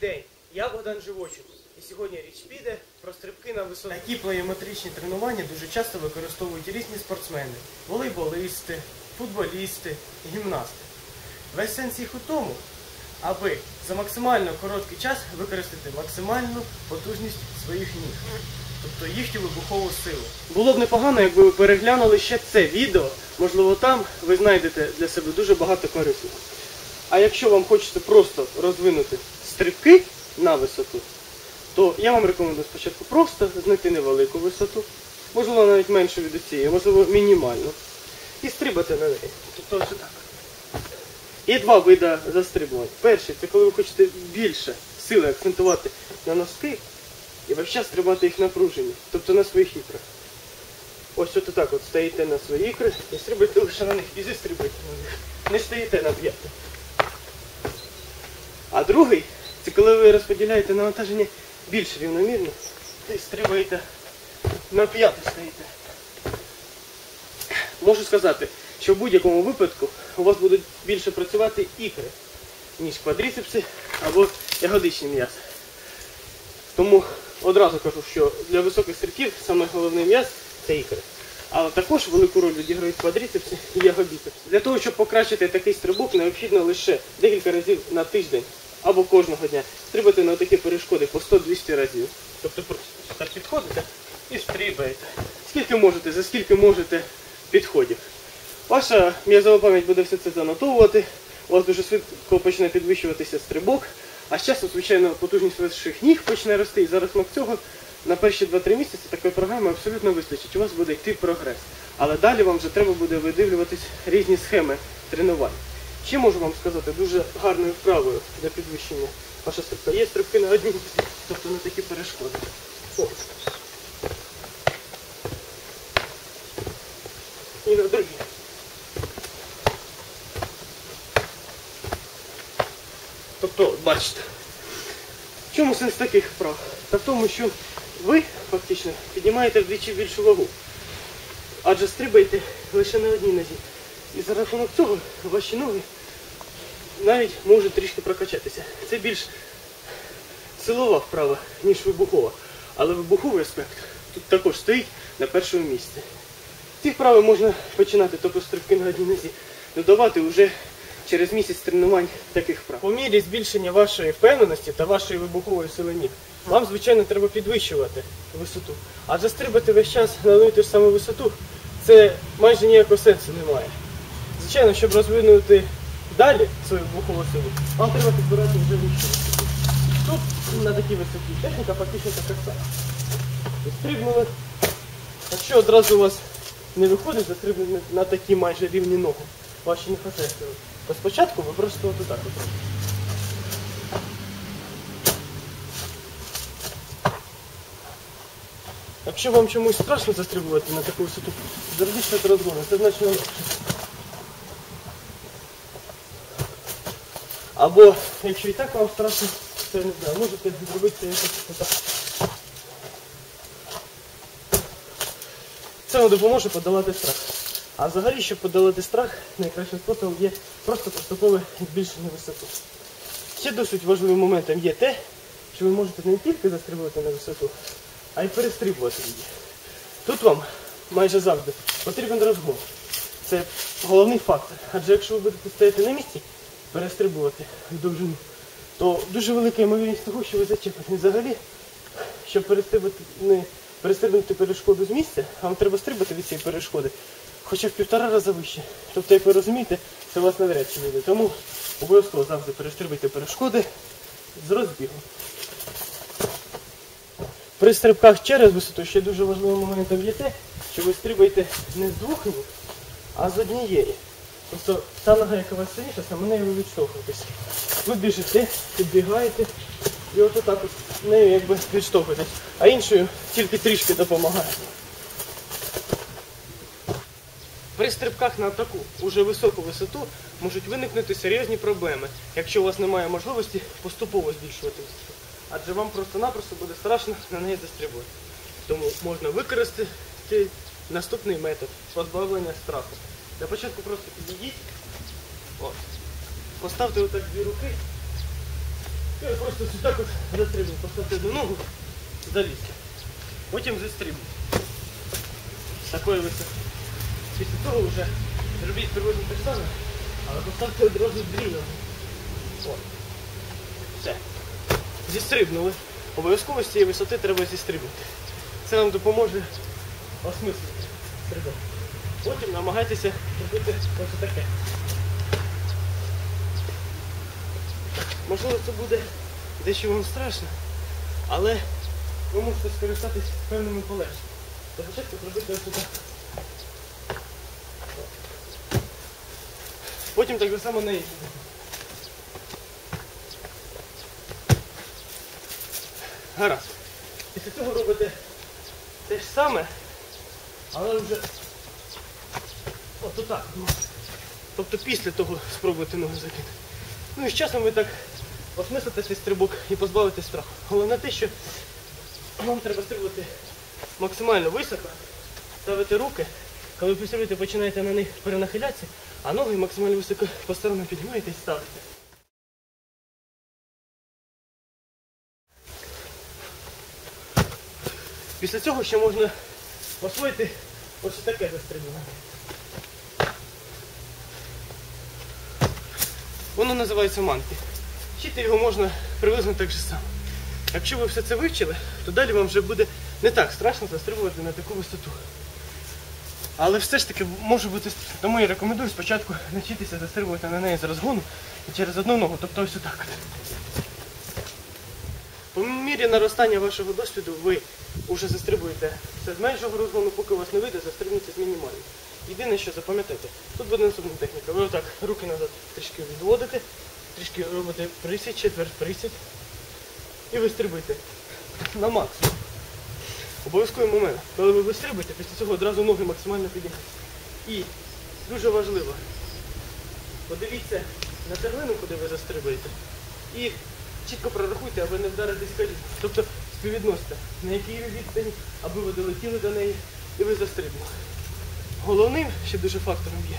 день, я Богдан Живочук. І сьогодні річ піде про стрибки на висоту. Такі плеєметричні тренування дуже часто використовують різні спортсмени, волейболисти, футболісти, гімнасти. Весь сенс їх у тому, аби за максимально короткий час використати максимальну потужність своїх ніг, тобто їхню вибухову силу. Було б непогано, якби ви переглянули ще це відео. Можливо, там ви знайдете для себе дуже багато корисного. А якщо вам хочеться просто розвинути стрибки на висоту, то я вам рекомендую спочатку просто знайти невелику висоту, можливо навіть меншу від цієї, можливо мінімальну, і стрибати на неї. Тобто ось так. Є два види застрибувань. Перший це коли ви хочете більше сили акцентувати на носки і весь час стрибати їх напружені, тобто на своїх ікрах. Ось от так от стоїте на свої ікри і стрибайте лише на них. І зістрибайте на них. Не стоїте на п'яти. А другий це коли ви розподіляєте навантаження більш рівномірно і стрибаєте на п'яти стоїте. Можу сказати, що в будь-якому випадку у вас будуть більше працювати ікри, ніж квадріцепси або ягодичні м'язи. Тому одразу кажу, що для високих стрибків саме головний м'яз це ікри. Але також велику роль відіграють квадріцепси і ягодіцепси. Для того, щоб покращити такий стрибок, необхідно лише декілька разів на тиждень або кожного дня стрибати на такі перешкоди по 100-200 разів. Тобто просто так підходите і стрибаєте. Скільки можете, за скільки можете підходів. Ваша м'язова пам'ять буде все це занотовувати, у вас дуже швидко почне підвищуватися стрибок, а з часом, звичайно, потужність ваших ніг почне рости. І за рахунок цього на перші 2-3 місяці такої програми абсолютно вистачить. У вас буде йти прогрес. Але далі вам вже треба буде видивлюватись різні схеми тренувань. Ще можу вам сказати, дуже гарною вправою для підвищення вашого стрибка. Є стрибки на одній, тобто на такі перешкоди. О. І на другій. Тобто, бачите, в чому сенс таких вправ? Та в тому, що ви фактично піднімаєте вдвічі більшу вагу. Адже стрибаєте лише на одній нозі. І за рахунок цього ваші ноги навіть можуть трішки прокачатися. Це більш силова вправа, ніж вибухова. Але вибуховий аспект тут також стоїть на першому місці. Ці вправи можна починати, тобто стрибки на одній нозі, додавати вже через місяць тренувань таких вправ. По мірі збільшення вашої впевненості та вашої вибухової сили ніг, вам, звичайно, треба підвищувати висоту. Адже стрибати весь час на одну і ту ж саму висоту, це майже ніякого сенсу немає. Звичайно, щоб розвинути далі свою вибухову силу, вам треба підбирати вже вищу висоту. Тут на такій висоті техніка фактично така сама. Ви Стрибнули. Якщо одразу у вас не виходить, застрибнути на такі майже рівні ноги, ваші не хватає. То спочатку ви просто от так от робите. Якщо вам чомусь страшно застрибувати на таку висоту, зробіть це розгону, це значно Або якщо і так вам страшно, то я не знаю, можете зробити якось отак. Це вам допоможе подолати страх. А взагалі, щоб подолати страх, найкращим способом є просто поступове збільшення висоти. Ще досить важливим моментом є те, що ви можете не тільки застрибувати на висоту, а й перестрибувати її. Тут вам майже завжди потрібен розгон. Це головний фактор. Адже якщо ви будете стояти на місці, перестрибувати довжину, то дуже велика ймовірність того, що ви зачепите. Взагалі, щоб перестрибнути перешкоду з місця, вам треба стрибати від цієї перешкоди хоча в півтора рази вище. Тобто, як ви розумієте, це у вас навряд чи вийде. Тому обов'язково завжди перестрибуйте перешкоди з розбігу. При стрибках через висоту ще дуже важливим моментом є те, що ви стрибаєте не з двох ніг, а з однієї. Тобто та нога, яка у вас сильніша, саме нею ви відштовхуєтесь. Ви біжите, підбігаєте і от отак от нею якби відштовхуєтесь, а іншою тільки трішки допомагаєте. При стрибках на таку уже високу висоту можуть виникнути серйозні проблеми, якщо у вас немає можливості поступово збільшувати висоту. Адже вам просто-напросто буде страшно на неї застрибувати. Тому можна використати наступний метод позбавлення страху. Для початку просто підійдіть, От. поставте отак дві руки от просто ось так от застрибнув. Поставте одну ногу, залізьте. Потім застрибнув. З такої висоти. Після того вже зробіть приблизно ж але поставте одразу дві ноги. Все. Зістрибнули. Обов'язково з цієї висоти треба зістрибнути. Це нам допоможе осмислити стрибок. Потім намагайтеся робити ось таке. Можливо, це буде дещо вам страшно, але ви можете скористатись певними полегшеннями. Для початку зробити ось так. Потім так же само на іншому. Гаразд. Після цього робите те ж саме, але вже от отак. ну. Тобто після того спробуйте ноги закинути. Ну і з часом ви так осмислите цей стрибок і позбавитесь страху. Головне те, що вам треба стрибати максимально високо, ставити руки. Коли ви стрибаєте, починаєте на них перенахилятися, а ноги максимально високо по сторонам піднімаєте і ставите. Після цього ще можна освоїти ось таке застрибування. Воно називається манки. Вчити його можна приблизно так же само. Якщо ви все це вивчили, то далі вам вже буде не так страшно застрибувати на таку висоту. Але все ж таки може бути. Тому я рекомендую спочатку навчитися застрибувати на неї з розгону і через одну ногу, тобто ось отак. По мірі наростання вашого досвіду ви вже застрибуєте все з меншого розгону, поки у вас не вийде, застрибнете з мінімального. Єдине, що запам'ятайте, тут буде наступна техніка. Ви отак руки назад трішки відводите, трішки робите присід, четверть присід. І ви стрибуєте на максимум. Обов'язковий момент. Коли ви вистрибуєте, після цього одразу ноги максимально піднімайте. І дуже важливо, подивіться на терлину, куди ви застрибуєте. І чітко прорахуйте, аби не вдаритись коліном. Тобто співвідносите, на якій відстані, аби ви долетіли до неї і ви застрибнули. Головним, ще дуже фактором є,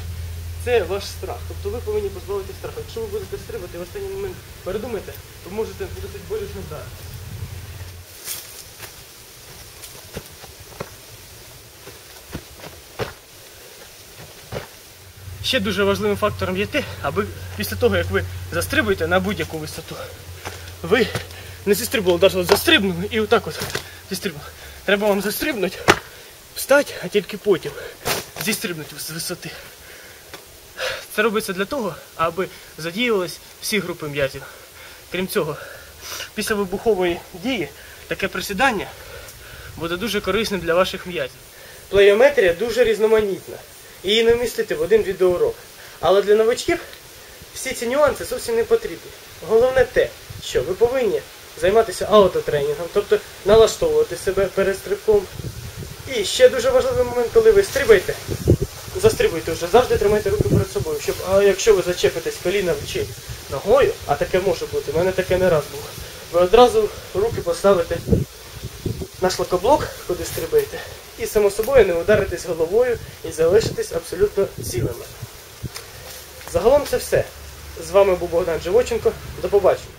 це ваш страх. Тобто ви повинні позбавити страху. Якщо ви будете стрибати в останній момент передумайте, то можете досить болісно вдарити. Ще дуже важливим фактором є те, аби після того, як ви застрибуєте на будь-яку висоту, ви не зістрибували, навіть застрибнули і отак от зістрибнули. Треба вам застрибнути, встати, а тільки потім зістрибнути з висоти. Це робиться для того, аби задіювались всі групи м'язів. Крім цього, після вибухової дії таке присідання буде дуже корисним для ваших м'язів. Плеометрія дуже різноманітна. Її не вмістити в один відеоурок. Але для новачків всі ці нюанси зовсім не потрібні. Головне те, що ви повинні займатися аутотренінгом, тобто налаштовувати себе перед стрибком. І ще дуже важливий момент, коли ви стрибаєте, застрибуйте вже, завжди тримайте руки перед собою, щоб а якщо ви зачепитесь коліном чи ногою, а таке може бути, в мене таке не раз було, ви одразу руки поставите на шлакоблок, куди стрибаєте, і само собою не ударитесь головою і залишитесь абсолютно цілими. Загалом це все. З вами був Богдан Живоченко. До побачення.